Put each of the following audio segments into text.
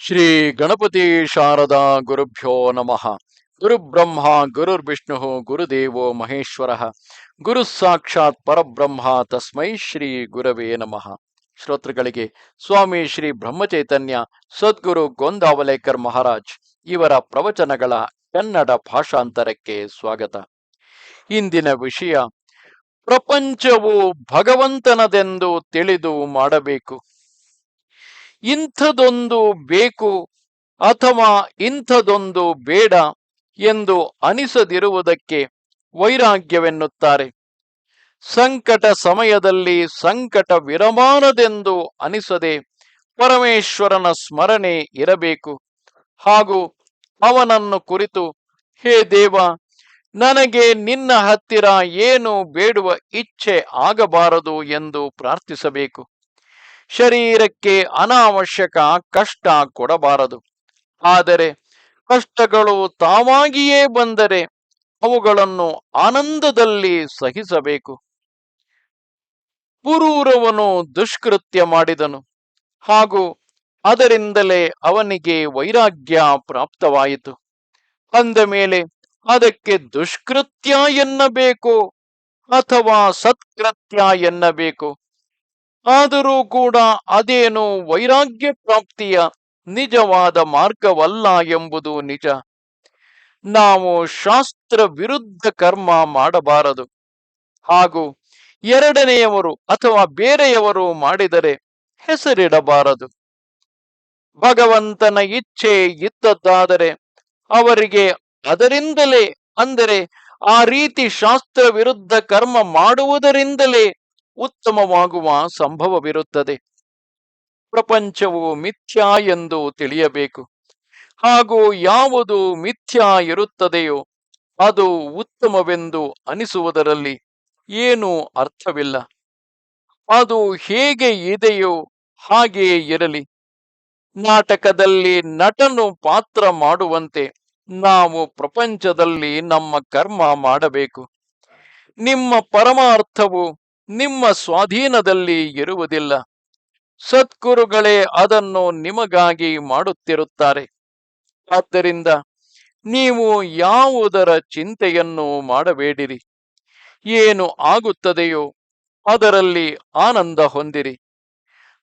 ಶ್ರೀ ಗಣಪತಿ ಶಾರದಾ ಗುರುಭ್ಯೋ ನಮಃ. ಗುರುಬ್ರಹ್ಮ ಗುರುರ್ವಿಷ್ಣು ಗುರುದೇವೋ ಮಹೇಶ್ವರ. ಗುರು ಸಾಕ್ಷಾತ್ ಪರಬ್ರಹ್ಮ ತಸ್ಮೈ ಶ್ರೀ ಗುರವೇ ನಮಃ. ಶ್ರೋತೃಗಳಿಗೆ ಸ್ವಾಮಿ ಶ್ರೀ ಬ್ರಹ್ಮಚೈತನ್ಯ, ಸದ್ಗುರು ಗೋಂದಾವಲೇಕರ್ ಮಹಾರಾಜ್ ಇವರ ಪ್ರವಚನಗಳ ಕನ್ನಡ ಭಾಷಾಂತರಕ್ಕೆ ಸ್ವಾಗತ. ಇಂದಿನ ವಿಷಯ, ಪ್ರಪಂಚವು ಭಗವಂತನದೆಂದು ತಿಳಿದು ಮಾಡಬೇಕು. ಇಂಥದೊಂದು ಬೇಕು ಅಥವಾ ಇಂಥದೊಂದು ಬೇಡ ಎಂದು ಅನಿಸದಿರುವುದಕ್ಕೆ ವೈರಾಗ್ಯವೆನ್ನುತ್ತಾರೆ. ಸಂಕಟ ಸಮಯದಲ್ಲಿ ಸಂಕಟ ವಿರಮಾನದೆಂದು ಅನಿಸದೆ ಪರಮೇಶ್ವರನ ಸ್ಮರಣೆ ಇರಬೇಕು. ಹಾಗೂ ಅವನನ್ನು ಕುರಿತು, ಹೇ ದೇವ, ನನಗೆ ನಿನ್ನ ಹತ್ತಿರ ಏನು ಬೇಡುವ ಇಚ್ಛೆ ಆಗಬಾರದು? ಎಂದು ಪ್ರಾರ್ಥಿಸಬೇಕು. ಶರೀರಕ್ಕೆ ಅನಾವಶ್ಯಕ ಕಷ್ಟ ಕೊಡಬಾರದು. ಆದರೆ ಕಷ್ಟಗಳು ತಾವಾಗಿಯೇ ಬಂದರೆ ಅವುಗಳನ್ನು ಆನಂದದಲ್ಲಿ ಸಹಿಸಬೇಕು. ಪುರೂರವನು ದುಷ್ಕೃತ್ಯ ಮಾಡಿದನು ಹಾಗೂ ಅದರಿಂದಲೇ ಅವನಿಗೆ ವೈರಾಗ್ಯ ಪ್ರಾಪ್ತವಾಯಿತು. ಅಂದ ಮೇಲೆ ಅದಕ್ಕೆ ದುಷ್ಕೃತ್ಯ ಎನ್ನಬೇಕು ಅಥವಾ ಸತ್ಕೃತ್ಯ ಎನ್ನಬೇಕು? ಆದರೂ ಕೂಡ ಅದೇನು ವೈರಾಗ್ಯ ಪ್ರಾಪ್ತಿಯ ನಿಜವಾದ ಮಾರ್ಗವಲ್ಲ ಎಂಬುದು ನಿಜ. ನಾವು ಶಾಸ್ತ್ರ ವಿರುದ್ಧ ಕರ್ಮ ಮಾಡಬಾರದು. ಹಾಗೂ ಎರಡನೆಯವರು ಅಥವಾ ಬೇರೆಯವರು ಮಾಡಿದರೆ ಹೆಸರಿಡಬಾರದು. ಭಗವಂತನ ಇಚ್ಛೆ ಇದ್ದದ್ದಾದರೆ ಅವರಿಗೆ ಅದರಿಂದಲೇ ಅಂದರೆ ಆ ರೀತಿ ಶಾಸ್ತ್ರ ವಿರುದ್ಧ ಕರ್ಮ ಮಾಡುವುದರಿಂದಲೇ ಉತ್ತಮವಾಗುವ ಸಂಭವವಿರುತ್ತದೆ. ಪ್ರಪಂಚವು ಮಿಥ್ಯಾ ಎಂದು ತಿಳಿಯಬೇಕು. ಹಾಗೂ ಯಾವುದು ಮಿಥ್ಯಾ ಇರುತ್ತದೆಯೋ ಅದು ಉತ್ತಮವೆಂದು ಅನಿಸುವುದರಲ್ಲಿ ಏನೂ ಅರ್ಥವಿಲ್ಲ. ಅದು ಹೇಗೆ ಇದೆಯೋ ಹಾಗೆಯೇ ಇರಲಿ. ನಾಟಕದಲ್ಲಿ ನಟನು ಪಾತ್ರ ಮಾಡುವಂತೆ ನಾವು ಪ್ರಪಂಚದಲ್ಲಿ ನಮ್ಮ ಕರ್ಮ ಮಾಡಬೇಕು. ನಿಮ್ಮ ಪರಮಾರ್ಥವು ನಿಮ್ಮ ಸ್ವಾಧೀನದಲ್ಲಿ ಇರುವುದಿಲ್ಲ. ಸದ್ಗುರುಗಳೇ ಅದನ್ನು ನಿಮಗಾಗಿ ಮಾಡುತ್ತಿರುತ್ತಾರೆ. ಆದ್ದರಿಂದ ನೀವು ಯಾವುದರ ಚಿಂತೆಯನ್ನು ಮಾಡಬೇಡಿರಿ. ಏನು ಆಗುತ್ತದೆಯೋ ಅದರಲ್ಲಿ ಆನಂದ ಹೊಂದಿರಿ.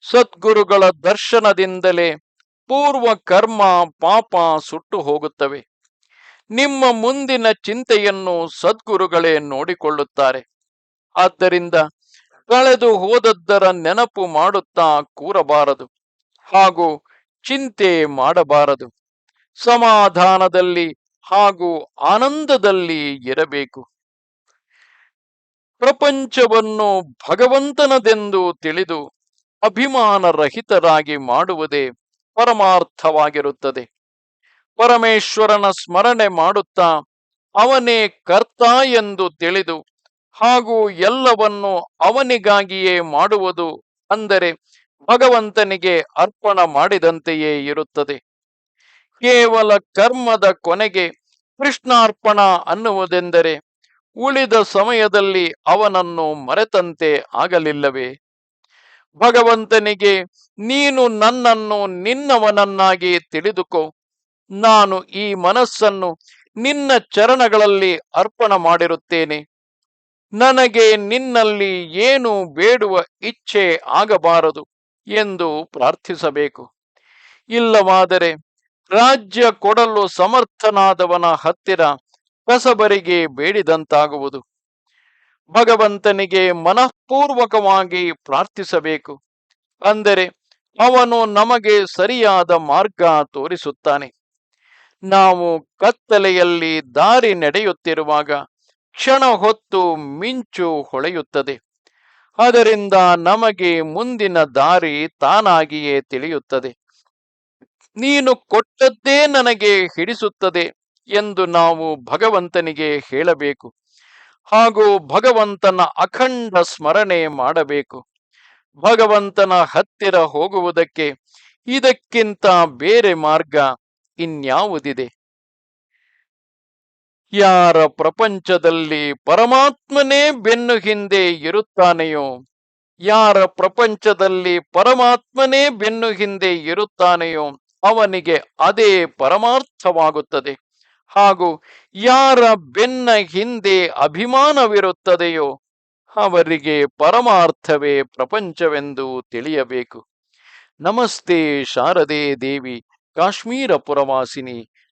ಸದ್ಗುರುಗಳ ದರ್ಶನದಿಂದಲೇ ಪೂರ್ವ ಕರ್ಮ ಪಾಪ ಸುಟ್ಟು ಹೋಗುತ್ತವೆ. ನಿಮ್ಮ ಮುಂದಿನ ಚಿಂತೆಯನ್ನು ಸದ್ಗುರುಗಳೇ ನೋಡಿಕೊಳ್ಳುತ್ತಾರೆ. ಆದ್ದರಿಂದ ಕಳೆದು ಹೋದದ್ದರ ನೆನಪು ಮಾಡುತ್ತಾ ಕೂರಬಾರದು ಹಾಗೂ ಚಿಂತೆ ಮಾಡಬಾರದು. ಸಮಾಧಾನದಲ್ಲಿ ಹಾಗೂ ಆನಂದದಲ್ಲಿ ಇರಬೇಕು. ಪ್ರಪಂಚವನ್ನು ಭಗವಂತನದೆಂದು ತಿಳಿದು ಅಭಿಮಾನರಹಿತರಾಗಿ ಮಾಡುವುದೇ ಪರಮಾರ್ಥವಾಗಿರುತ್ತದೆ. ಪರಮೇಶ್ವರನ ಸ್ಮರಣೆ ಮಾಡುತ್ತಾ ಅವನೇ ಕರ್ತ ಎಂದು ತಿಳಿದು ಹಾಗೂ ಎಲ್ಲವನ್ನು ಅವನಿಗಾಗಿಯೇ ಮಾಡುವುದು ಅಂದರೆ ಭಗವಂತನಿಗೆ ಅರ್ಪಣ ಮಾಡಿದಂತೆಯೇ ಇರುತ್ತದೆ. ಕೇವಲ ಕರ್ಮದ ಕೊನೆಗೆ ಕೃಷ್ಣಾರ್ಪಣ ಅನ್ನುವುದೆಂದರೆ ಉಳಿದ ಸಮಯದಲ್ಲಿ ಅವನನ್ನು ಮರೆತಂತೆ ಆಗಲಿಲ್ಲವೇ? ಭಗವಂತನಿಗೆ ನೀನು ನನ್ನನ್ನು ನಿನ್ನವನನ್ನಾಗಿ ತಿಳಿದುಕೋ. ನಾನು ಈ ಮನಸ್ಸನ್ನು ನಿನ್ನ ಚರಣಗಳಲ್ಲಿ ಅರ್ಪಣ ಮಾಡಿರುತ್ತೇನೆ. ನನಗೆ ನಿನ್ನಲ್ಲಿ ಏನು ಬೇಡುವ ಇಚ್ಛೆ ಆಗಬಾರದು ಎಂದು ಪ್ರಾರ್ಥಿಸಬೇಕು. ಇಲ್ಲವಾದರೆ ರಾಜ್ಯ ಕೊಡಲು ಸಮರ್ಥನಾದವನ ಹತ್ತಿರ ಕಸಬರಿಗೆ ಬೇಡಿದಂತಾಗುವುದು. ಭಗವಂತನಿಗೆ ಮನಃಪೂರ್ವಕವಾಗಿ ಪ್ರಾರ್ಥಿಸಬೇಕು. ಅಂದರೆ ಅವನು ನಮಗೆ ಸರಿಯಾದ ಮಾರ್ಗ ತೋರಿಸುತ್ತಾನೆ. ನಾವು ಕತ್ತಲೆಯಲ್ಲಿ ದಾರಿ ನಡೆಯುತ್ತಿರುವಾಗ ಕ್ಷಣ ಹೊತ್ತು ಮಿಂಚು ಹೊಳೆಯುತ್ತದೆ. ಅದರಿಂದ ನಮಗೆ ಮುಂದಿನ ದಾರಿ ತಾನಾಗಿಯೇ ತಿಳಿಯುತ್ತದೆ. ನೀನು ಕೊಟ್ಟದ್ದೇ ನನಗೆ ಹಿಡಿಸುತ್ತದೆ ಎಂದು ನಾವು ಭಗವಂತನಿಗೆ ಹೇಳಬೇಕು. ಹಾಗೂ ಭಗವಂತನ ಅಖಂಡ ಸ್ಮರಣೆ ಮಾಡಬೇಕು. ಭಗವಂತನ ಹತ್ತಿರ ಹೋಗುವುದಕ್ಕೆ ಇದಕ್ಕಿಂತ ಬೇರೆ ಮಾರ್ಗ ಇನ್ಯಾವುದಿದೆ? ಯಾರ ಪ್ರಪಂಚದಲ್ಲಿ ಪರಮಾತ್ಮನೇ ಬೆನ್ನು ಹಿಂದೆ ಇರುತ್ತಾನೆಯೋ? ಯಾರ ಪ್ರಪಂಚದಲ್ಲಿ ಪರಮಾತ್ಮನೇ ಬೆನ್ನು ಹಿಂದೆ ಇರುತ್ತಾನೆಯೋ? ಅವನಿಗೆ ಅದೇ ಪರಮಾರ್ಥವಾಗುತ್ತದೆ. ಹಾಗೂ ಯಾರ ಬೆನ್ನ ಹಿಂದೆ ಅಭಿಮಾನವಿರುತ್ತದೆಯೋ? ಅವರಿಗೆ ಪರಮಾರ್ಥವೇ ಪ್ರಪಂಚವೆಂದು ತಿಳಿಯಬೇಕು. ನಮಸ್ತೆ ಶಾರದೆ ದೇವಿ, ಕಾಶ್ಮೀರ ಪುರವಾಸಿನಿ.